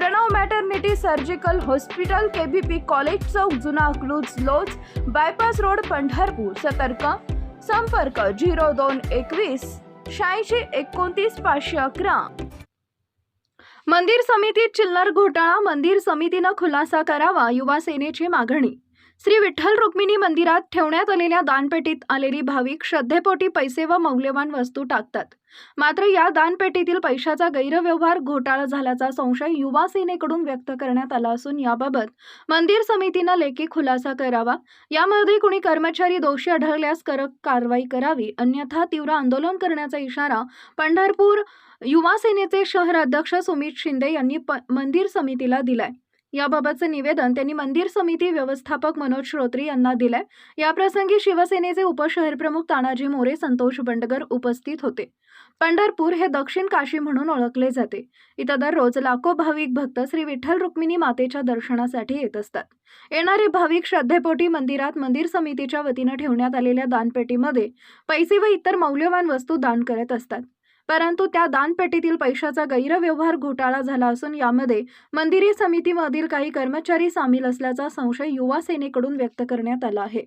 Pranav maternity surgical hospital KBP college चौक जुना अकलूज लोज bypass road Pandharpur. सतर्क. संपर्क झिरो दोन एकवीस शहाऐंशी एकोणतीस पाचशे अकरा. मंदिर समितीत चिल्लर घोटाळा मंदिर समितीनं खुलासा करावा युवा सेनेची मागणी. श्री विठ्ठल रुक्मिणी मंदिरात ठेवण्यात आलेल्या दानपेटीत आलेली भाविक श्रद्धेपोटी पैसे व मौल्यवान वस्तू टाकतात. मात्र या दानपेटीतील पैशाचा गैरव्यवहार घोटाळा झाल्याचा संशय युवा सेनेकडून व्यक्त करण्यात आला असून याबाबत मंदिर समितीनं लेखी खुलासा करावा. यामध्ये कुणी कर्मचारी दोषी आढळल्यास कडक कारवाई करावी अन्यथा तीव्र आंदोलन करण्याचा इशारा पंढरपूर युवा सेनेचे शहर अध्यक्ष सुमित शिंदे यांनी प मंदिर समितीला दिलाय. याबाबतचे निवेदन त्यांनी मंदिर समिती व्यवस्थापक मनोज श्रोत्री यांना दिलंय. याप्रसंगी शिवसेनेचे उपशहरप्रमुख तानाजी मोरे संतोष बंडगर उपस्थित होते. पंढरपूर हे दक्षिण काशी म्हणून ओळखले जाते. इथं दररोज लाखो भाविक भक्त श्री विठ्ठल रुक्मिणी मातेच्या दर्शनासाठी येत असतात. येणारे भाविक श्रद्धेपोटी मंदिरात मंदिर समितीच्या वतीनं ठेवण्यात आलेल्या दानपेटीमध्ये पैसे व इतर मौल्यवान वस्तू दान करत असतात. परंतु त्या दानपेटीतील पैशाचा गैरव्यवहार घोटाळा झाला असून यामध्ये मंदिरी समितीमधील काही कर्मचारी सामील असल्याचा संशय युवा सेनेकडून व्यक्त करण्यात आला आहे.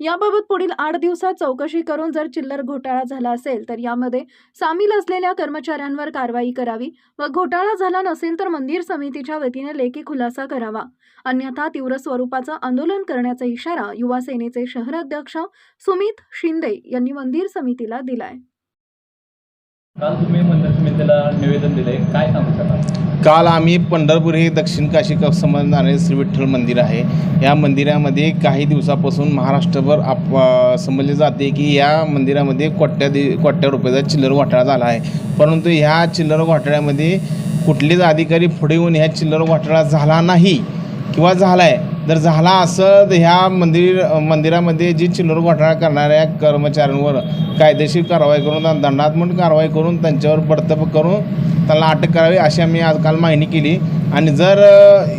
याबाबत पुढील आठ दिवसात चौकशी करून जर चिल्लर घोटाळा झाला असेल तर यामध्ये सामील असलेल्या कर्मचाऱ्यांवर कारवाई करावी व घोटाळा झाला नसेल तर मंदिर समितीच्या वतीने लेखी खुलासा करावा. अन्यथा तीव्र स्वरूपाचं आंदोलन करण्याचा इशारा युवा सेनेचे शहर अध्यक्ष सुमित शिंदे यांनी मंदिर समितीला दिलाय. काल तुम्ही निवेदन दिले काय सांगू शकाल? काल आम्ही पंढरपूर हे दक्षिण काशी संबंधाने श्री विठ्ठल मंदिर आहे. या मंदिरामध्ये काही दिवसापासून महाराष्ट्रभर आप समजले जाते की या मंदिरामध्ये कोट्या कोट्या रुपयाचा चिल्लर घोटाळा झाला आहे. परंतु ह्या चिल्लर घोटाळ्यामध्ये कुठलेच अधिकारी पुढे येऊन ह्या चिल्लर घोटाळा झाला नाही किंवा झाला आहे जर झाला असं तर ह्या मंदिर मंदिरामध्ये जी चिल्लर घोटाळा करणाऱ्या कर्मचाऱ्यांवर कायदेशीर कारवाई करून त्यांना दंडात्मक कारवाई करून त्यांच्यावर बडतप करून त्यांना अटक करावी अशी आम्ही आजकाल मागणी केली. आणि जर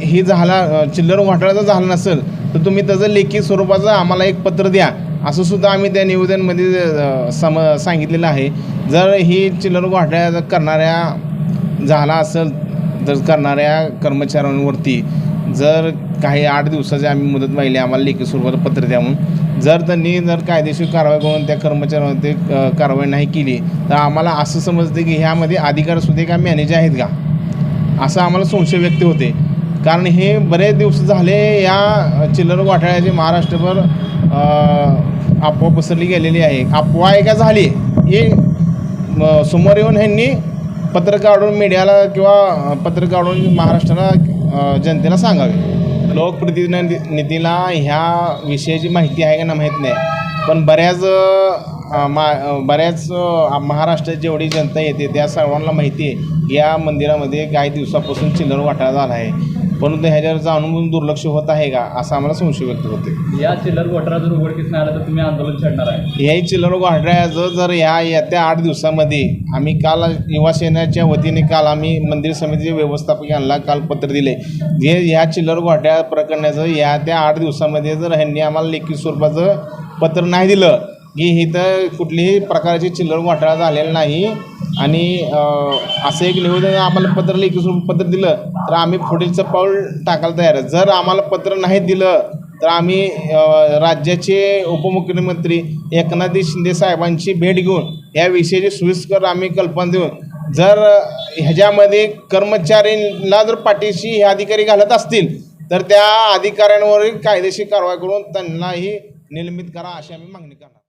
ही झाला चिल्लर घोटाळा जर झाला नसेल तर तुम्ही त्याचं लेखी स्वरूपाचं आम्हाला एक पत्र द्या. असं सुद्धा आम्ही त्या निवेदनमध्ये सम सांगितलेलं आहे. जर ही चिल्लर घोटाळा करणाऱ्या झाला असेल तर करणाऱ्या कर्मचाऱ्यांवरती जर काही आठ दिवसाची आम्ही मुदत माहिली आम्हाला लेखी स्वरूपात पत्र द्या म्हणून. जर त्यांनी जर कायदेशीर कारवाई करून त्या कर्मचाऱ्यांमध्ये कारवाई नाही केली तर आम्हाला असं समजते की ह्यामध्ये अधिकारसुद्धा का मॅनेजर आहेत का? असं आम्हाला संशय व्यक्त होते. कारण हे बरेच दिवस झाले या चिल्लर घोटाळ्याची महाराष्ट्रभर अफवा पसरली गेलेली आहे. अफवा आहे का झाली? हे समोर येऊन ह्यांनी पत्र काढून मीडियाला किंवा पत्र काढून महाराष्ट्राला जनतेला सांगावे. लोकप्रतिनिधीला ह्या विषयाची माहिती आहे का ना माहीत नाही. पण बऱ्याच मा बऱ्याच महाराष्ट्रात जेवढी जनता येते त्या सर्वांना माहिती आहे या मंदिरामध्ये काही दिवसापासून चिल्लर वाटाळा झाला आहे. परंतु ह्याच्यावर जाणून दुर्लक्ष होत आहे का असा आम्हाला संशय व्यक्त होते या चिल्लर घोटाळा जर उघडकीस नाही आला तर तुम्ही आंदोलन छेडणार आहे. ह्याही चिल्लर वाढण्याचं जर ह्या येत्या आठ दिवसामध्ये आम्ही काल युवा सेनेच्या वतीने काल आम्ही मंदिर समितीचे व्यवस्थापक यांना काल पत्र दिले. जे ह्या चिल्लर घोटाळ्या प्रकरणाचं या त्या आठ दिवसामध्ये जर ह्यांनी आम्हाला लेखी स्वरूपाचं पत्र नाही दिलं की इथं कुठलीही प्रकारची चिल्लर घोटाळा झालेला नाही. आणि असं एक निवेदन आम्हाला पत्र लेखी पत्र दिलं तर आम्ही पुढीलचं पाऊल टाकायला तयार आहे. जर आम्हाला पत्र नाही दिलं तर आम्ही राज्याचे उपमुख्यमंत्री एकनाथ शिंदे साहेबांची भेट घेऊन या विषयाची सुविस्कर आम्ही कल्पना देऊन जर ह्याच्यामध्ये कर्मचाऱ्यांना जर पाठीशी हे अधिकारी घालत असतील तर त्या अधिकाऱ्यांवरील कायदेशीर कारवाई करून त्यांनाही निलंबित करा अशी आम्ही मागणी करणार.